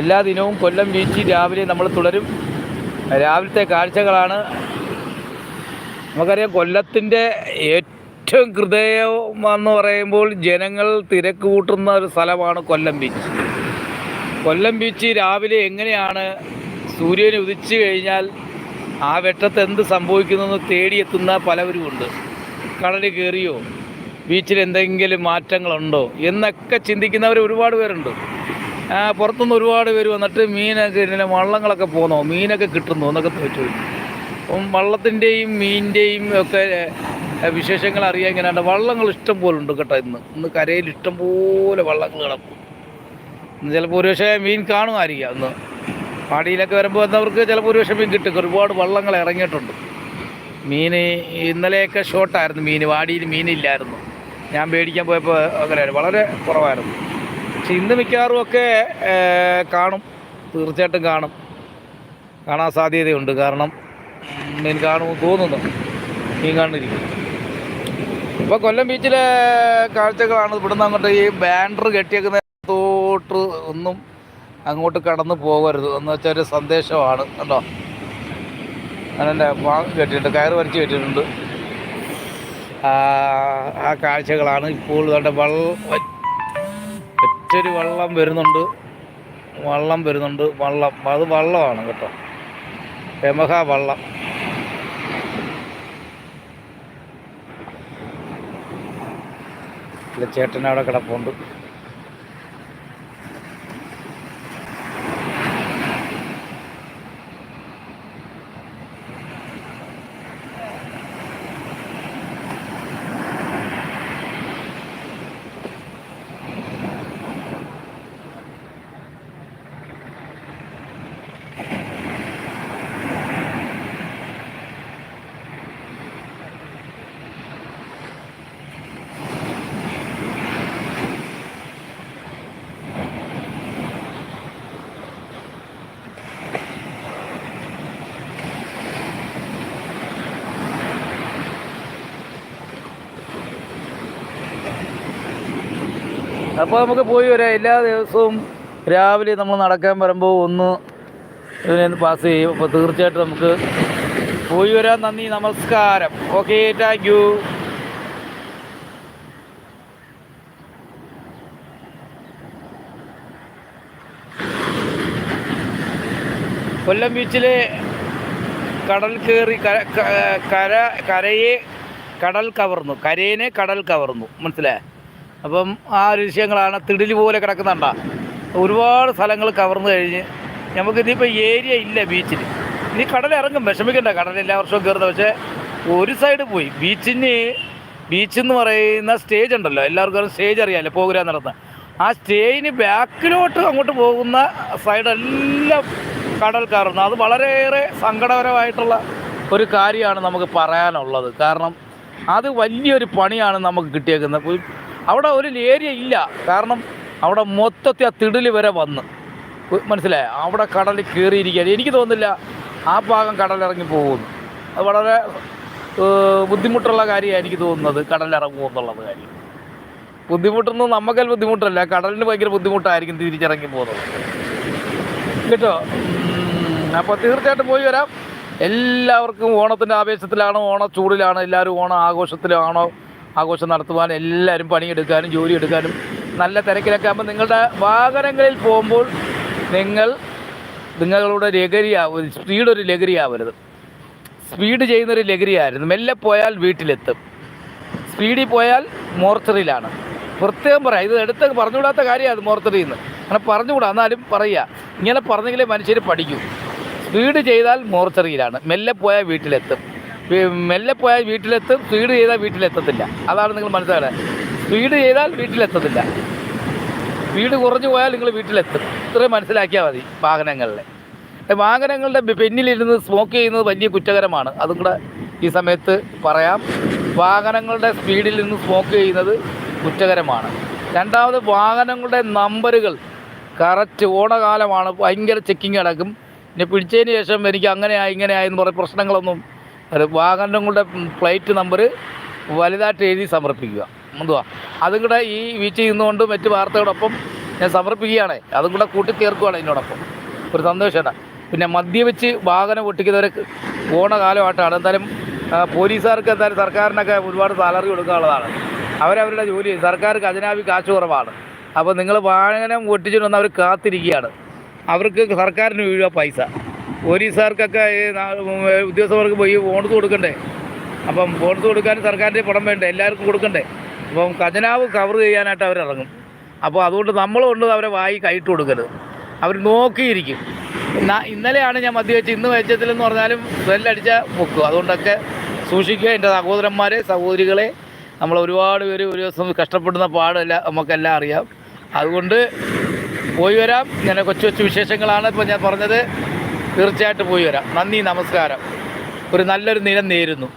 എല്ലാ ദിനവും കൊല്ലം ബീച്ച് രാവിലെ നമ്മൾ തുടരും. രാവിലത്തെ കാഴ്ചകളാണ്. നമുക്കറിയാം കൊല്ലത്തിന്റെ ഏറ്റവും ഹൃദയമെന്ന് പറയുമ്പോൾ ജനങ്ങൾ തിരക്ക് കൂട്ടുന്ന ഒരു സ്ഥലമാണ് കൊല്ലം ബീച്ച്. കൊല്ലം ബീച്ച് രാവിലെ എങ്ങനെയാണ് സൂര്യൻ ഉദിച്ചു കഴിഞ്ഞാൽ ആ വെട്ടത്ത് എന്ത് സംഭവിക്കുന്നെന്ന് തേടിയെത്തുന്ന പലവരുമുണ്ട് കടലിൽ കയറിയോ? ബീച്ചിൽ എന്തെങ്കിലും മാറ്റങ്ങളുണ്ടോ? എന്നൊക്കെ ചിന്തിക്കുന്നവർ ഒരുപാട് പേരുണ്ട്. പുറത്തുനിന്ന് ഒരുപാട് പേര് വന്നിട്ട് മീനൊക്കെ ഇങ്ങനെ വള്ളങ്ങളൊക്കെ പോന്നോ? മീനൊക്കെ കിട്ടുന്നോ എന്നൊക്കെ ചോദിച്ചു. അപ്പം വള്ളത്തിന്റെയും മീനിന്റെയും ഒക്കെ വിശേഷങ്ങൾ അറിയാൻ ഇങ്ങനെ വള്ളങ്ങൾ ഇഷ്ടം പോലെ ഉണ്ട് കേട്ടോ ഇന്ന്. ഇന്ന് കരയിൽ ഇഷ്ടം പോലെ വള്ളങ്ങൾ കിടക്കും. ചിലപ്പോൾ ഒരു പക്ഷേ മീൻ കാണുമായിരിക്കാം ഇന്ന്. പാടിയിലൊക്കെ വരുമ്പോൾ എന്നവർക്ക് ചിലപ്പോൾ ഒരു പക്ഷേ മീൻ കിട്ടും. ഒരുപാട് വള്ളങ്ങൾ ഇറങ്ങിയിട്ടുണ്ട്. മീൻ ഇന്നലെയൊക്കെ ഷോർട്ടായിരുന്നു മീൻ. വാടിയിൽ മീനില്ലായിരുന്നു. ഞാൻ മേടിക്കാൻ പോയപ്പോൾ അങ്ങനെയായിരുന്നു വളരെ കുറവായിരുന്നു. പക്ഷെ ഇന്ന് മിക്കവാറും ഒക്കെ കാണും. തീർച്ചയായിട്ടും കാണും. കാണാൻ സാധ്യതയുണ്ട്. കാരണം എനിക്ക് കാണുമെന്ന് തോന്നുന്നു. മീൻ കാണുന്നിരിക്കും. ഇപ്പോൾ കൊല്ലം ബീച്ചിലെ കാഴ്ചകളാണ് ഇവിടുന്ന് അങ്ങോട്ട് ഈ ബാൻഡർ കെട്ടിയേക്കുന്ന തോട്ട് ഒന്നും അങ്ങോട്ട് കടന്നു പോകരുത്. എന്ന് വെച്ചാൽ ഒരു സന്ദേശമാണ്. കണ്ടോ? അങ്ങനെ കെട്ടിയിട്ടുണ്ട്. കയറ് വരച്ച് കെട്ടിയിട്ടുണ്ട്. ആ കാഴ്ചകളാണ് ഇപ്പോൾ വേണ്ട വള്ളം ഒറ്റൊരു വള്ളം വരുന്നുണ്ട്. വള്ളം വരുന്നുണ്ട്. വള്ളം. അത് വള്ളമാണ് കേട്ടോ. യമഹ വള്ളം. ചേട്ടനവിടെ കിടപ്പുണ്ട്. അപ്പോൾ നമുക്ക് പോയി വരാം. എല്ലാ ദിവസവും രാവിലെ നമ്മൾ നടക്കാൻ വരുമ്പോൾ ഒന്ന് ഇതിനെ പാസ് ചെയ്യും. അപ്പോൾ തീർച്ചയായിട്ടും നമുക്ക് പോയി വരാൻ നന്ദി നമസ്കാരം. ഓക്കെ താങ്ക് യു കൊല്ലം ബീച്ചിലെ കടൽ കയറി കര കര കരയെ കടൽ കവർന്നു. കരേനെ കടൽ കവർന്നു. മനസ്സിലായേ? അപ്പം ആ ഒരു വിഷയങ്ങളാണ് തിടിൽ പോലെ കിടക്കുന്നുണ്ട ഒരുപാട് സ്ഥലങ്ങൾ കവർന്നു കഴിഞ്ഞ് നമുക്ക് ഇനിയിപ്പോൾ ഏരിയ ഇല്ല ബീച്ചിൽ ഇനി കടൽ ഇറങ്ങും വിഷമിക്കണ്ട കടൽ എല്ലാ വർഷവും കയറുന്നത് പക്ഷേ ഒരു സൈഡ് പോയി. ബീച്ചിന് ബീച്ച് എന്ന് പറയുന്ന സ്റ്റേജ് ഉണ്ടല്ലോ. എല്ലാവർക്കും സ്റ്റേജ് അറിയാമല്ലോ പ്രോഗ്രാം നടത്തുന്ന. ആ സ്റ്റേജിന് ബാക്കിലോട്ട് അങ്ങോട്ട് പോകുന്ന സൈഡെല്ലാം കടൽ കയറുന്നു അത് വളരെയേറെ സങ്കടകരമായിട്ടുള്ള ഒരു കാര്യമാണ് നമുക്ക് പറയാനുള്ളത്. കാരണം അത് വലിയൊരു പണിയാണ് നമുക്ക് കിട്ടിയേക്കുന്നത്. അവിടെ ഒരു ഏരിയ ഇല്ല. കാരണം അവിടെ മൊത്തത്തിൽ ആ തിടിൽ വരെ വന്ന്. മനസ്സിലായോ? അവിടെ കടലിൽ കയറിയിരിക്കുകയാണ്. എനിക്ക് തോന്നുന്നില്ല ആ ഭാഗം കടലിറങ്ങി പോകുന്നു. അത് വളരെ ബുദ്ധിമുട്ടുള്ള കാര്യമാണ് എനിക്ക് തോന്നുന്നത് കടലിറങ്ങുമോ എന്നുള്ളത് കാര്യം. ബുദ്ധിമുട്ടൊന്നും നമുക്കൽ ബുദ്ധിമുട്ടല്ല. കടലിന് ഭയങ്കര ബുദ്ധിമുട്ടായിരിക്കും തിരിച്ചിറങ്ങി പോകുന്നത്. കേട്ടോ? അപ്പോൾ തീർച്ചയായിട്ടും പോയി വരാം. എല്ലാവർക്കും ഓണത്തിന്റെ ആവേശത്തിലാണോ? ഓണ ചൂടിലാണോ എല്ലാവരും ഓണ ആഘോഷത്തിലാണോ? ആഘോഷം നടത്തുവാൻ എല്ലാവരും പണിയെടുക്കാനും ജോലി എടുക്കാനും നല്ല തിരക്കിലൊക്കെ ആകുമ്പോൾ നിങ്ങളുടെ വാഹനങ്ങളിൽ പോകുമ്പോൾ നിങ്ങൾ നിങ്ങളുടെ ലഹരിയാവും സ്പീഡ് ഒരു ലഹരിയാവരുത്. സ്പീഡ് ചെയ്യുന്നൊരു ലഹരിയായിരുന്നു. മെല്ലെ പോയാൽ വീട്ടിലെത്തും. സ്പീഡിൽ പോയാൽ മോർച്ചറിയിലാണ്. പ്രത്യേകം പറയാം. ഇത് എടുത്ത് പറഞ്ഞുകൂടാത്ത കാര്യമാണ് മോർച്ചറിയിൽ നിന്ന് അങ്ങനെ പറഞ്ഞുകൂടാ എന്നാലും പറയുക ഇങ്ങനെ പറഞ്ഞെങ്കിലേ മനുഷ്യർ പഠിക്കൂ. സ്പീഡ് ചെയ്താൽ മോർച്ചറിയിലാണ്. മെല്ലെ പോയാൽ വീട്ടിലെത്തും. മെല്ലെ പോയാൽ വീട്ടിലെത്തും സ്പീഡ് ചെയ്താൽ വീട്ടിലെത്തത്തില്ല. അതാണ് നിങ്ങൾ മനസ്സിലാക്കുന്നത് സ്പീഡ് ചെയ്താൽ വീട്ടിലെത്തത്തില്ല. സ്പീഡ് കുറഞ്ഞു പോയാൽ നിങ്ങൾ വീട്ടിലെത്തും. ഇത്രയും മനസ്സിലാക്കിയാൽ മതി വാഹനങ്ങളിലെ. വാഹനങ്ങളുടെ പിന്നിലിരുന്ന് സ്മോക്ക് ചെയ്യുന്നത് വലിയ കുറ്റകരമാണ്. അതും കൂടെ ഈ സമയത്ത് പറയാം. വാഹനങ്ങളുടെ സ്പീഡിൽ നിന്ന് സ്മോക്ക് ചെയ്യുന്നത് കുറ്റകരമാണ്. രണ്ടാമത് വാഹനങ്ങളുടെ നമ്പറുകൾ കറക്റ്റ് ഓണകാലമാണ്. ഭയങ്കര ചെക്കിങ് അടക്കും. പിന്നെ പിടിച്ചതിന് ശേഷം എനിക്ക് അങ്ങനെയായി ഇങ്ങനെയായി എന്ന് പറഞ്ഞ പ്രശ്നങ്ങളൊന്നും വാഹനങ്ങളുടെ പ്ലേറ്റ് നമ്പർ വലുതായിട്ട് എഴുതി സമർപ്പിക്കുക. എന്തുവാ? അതും കൂടെ ഈ വീഴ്ച നിന്നുകൊണ്ട് മറ്റ് വാർത്തയോടൊപ്പം ഞാൻ സമർപ്പിക്കുകയാണ്. അതും കൂടെ കൂട്ടി തീർക്കുകയാണ് ഇതിനോടൊപ്പം ഒരു സന്തോഷമാണ് പിന്നെ മദ്യവെച്ച് വാഹനം ഒട്ടിക്കുന്നവരെ പോണ കാലമായിട്ടാണ് എന്തായാലും പോലീസുകാർക്ക് എന്തായാലും സർക്കാരിനൊക്കെ ഒരുപാട് സാലറി കൊടുക്കാനുള്ളതാണ്. അവരവരുടെ ജോലി. സർക്കാർ ഖജനാവി കാശ് കുറവാണ്. അപ്പോൾ നിങ്ങൾ വാഹനം ഒട്ടിച്ചിട്ട് വന്ന് അവർ കാത്തിരിക്കുകയാണ്. അവർക്ക് സർക്കാരിന് വീഴുക പൈസ. പോലീസുകാർക്കൊക്കെ ഈ ഉദ്യോഗസ്ഥർക്ക് പോയി ബോണസ് കൊടുക്കണ്ടേ? അപ്പം ബോണസ് കൊടുക്കാൻ സർക്കാരിന്റെ പണം വേണ്ടേ? എല്ലാവർക്കും കൊടുക്കണ്ടേ? അപ്പം ഖജനാവ് കവർ ചെയ്യാനായിട്ട് അവരിറങ്ങും. അപ്പോൾ അതുകൊണ്ട് നമ്മൾ കൊണ്ട് അവരെ വായി കൈയിട്ട് കൊടുക്കരുത് അവർ നോക്കിയിരിക്കും. ഇന്ന- ഇന്നലെയാണ് ഞാൻ മദ്യവെച്ച് ഇന്ന് വെച്ചതിലെന്ന് പറഞ്ഞാലും ബെല്ലടിച്ച പൊക്കും. അതുകൊണ്ടൊക്കെ സൂക്ഷിക്കുക. എന്റെ സഹോദരന്മാരെ സഹോദരികളെ നമ്മൾ ഒരുപാട് പേര് ഒരു ദിവസം കഷ്ടപ്പെടുന്ന പാടെല്ലാം നമുക്കെല്ലാം അറിയാം. അതുകൊണ്ട് പോയി വരാം. ഞാൻ കൊച്ചു കൊച്ചു വിശേഷങ്ങളാണ് ഇപ്പോൾ ഞാൻ പറഞ്ഞത്. തീർച്ചയായിട്ടും പോയി വരാം. നന്ദി നമസ്കാരം. ഒരു നല്ലൊരു നിലം നേരുന്നു.